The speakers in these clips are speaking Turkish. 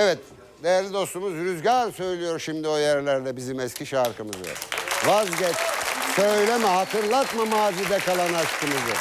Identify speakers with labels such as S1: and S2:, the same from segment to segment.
S1: Evet, değerli dostumuz Rüzgar söylüyor şimdi o yerlerde bizim eski şarkımızı. Vazgeç, söyleme, hatırlatma mazide kalan aşkımızı.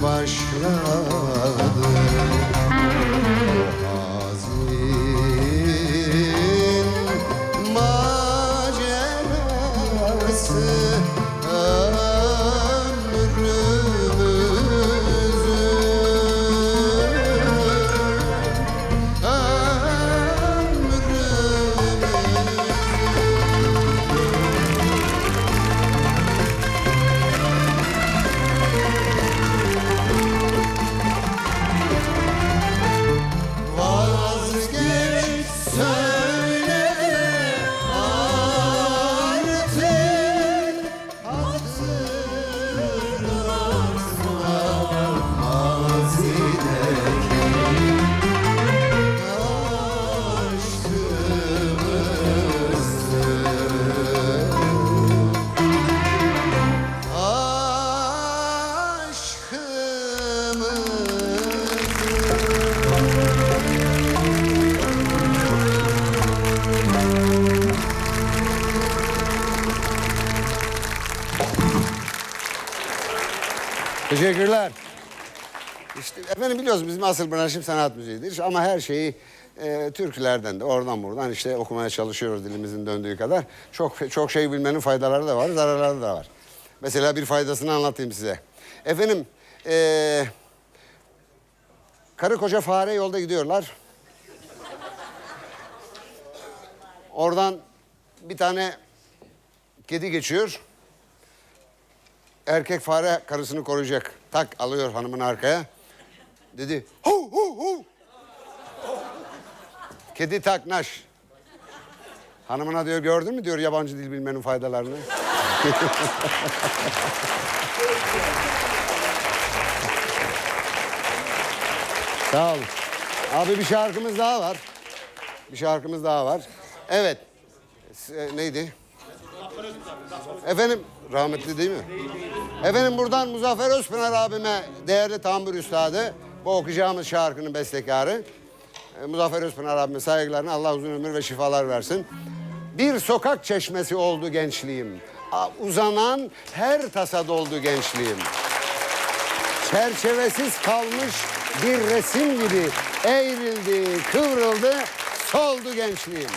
S2: Günüydü
S1: Teşekkürler. İşte efendim biliyoruz bizim asıl branşım sanat müziğidir ama her şeyi e, türkülerden de oradan buradan işte okumaya çalışıyoruz dilimizin döndüğü kadar. Çok çok şey bilmenin faydaları da var, zararları da var. Mesela bir faydasını anlatayım size. Efendim e, karı koca fare yolda gidiyorlar. Oradan bir tane kedi geçiyor. Erkek fare karısını koruyacak. Tak alıyor hanımın arkaya. Dedi hu hu hu. Kedi tak naş. Hanımına diyor gördün mü diyor yabancı dil bilmenin faydalarını. Sağ olun. Abi bir şarkımız daha var. Bir şarkımız daha var. Evet. E, neydi? Efendim rahmetli değil mi? Efendim buradan Muzaffer Özpınar abime değerli tambur üstadı bu okuyacağımız şarkının bestekarı. E, Muzaffer Özpınar abime saygılarını Allah uzun ömür ve şifalar versin. Bir sokak çeşmesi oldu gençliğim. Uzanan her tasa doldu gençliğim. Çerçevesiz kalmış bir resim gibi eğrildi, kıvrıldı, soldu gençliğim.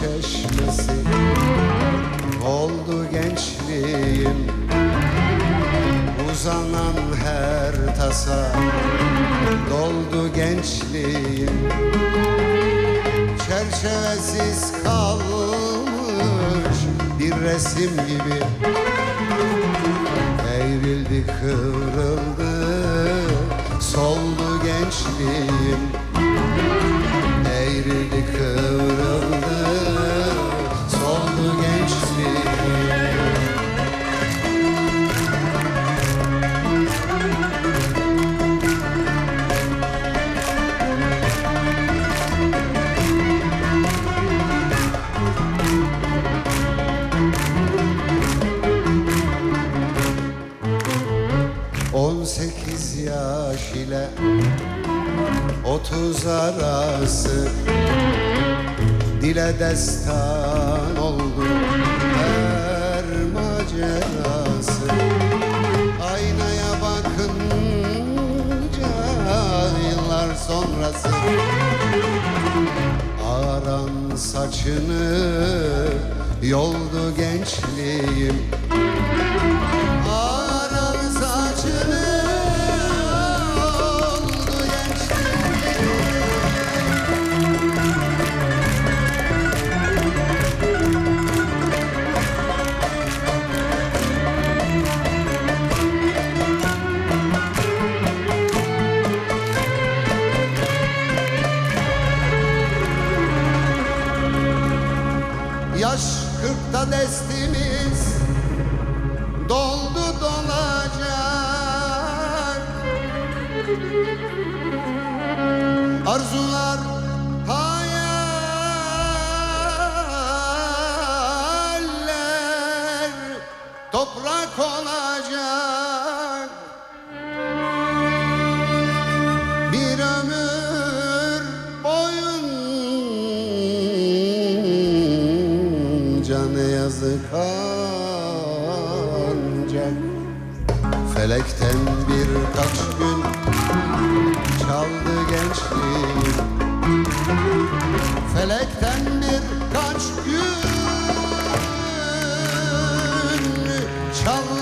S1: Çeşmesi. Oldu gençliğim Uzanan her tasa. Doldu gençliğim Çerçevesiz kalmış bir resim gibi. Evrildi kıvrıldı soldu gençliğim sekiz yaş ile otuz arası. Dile destan oldu her macerası. Aynaya bakınca yıllar sonrası. Aran saçını yoldu gençliğim Felekten bir kaç gün çaldı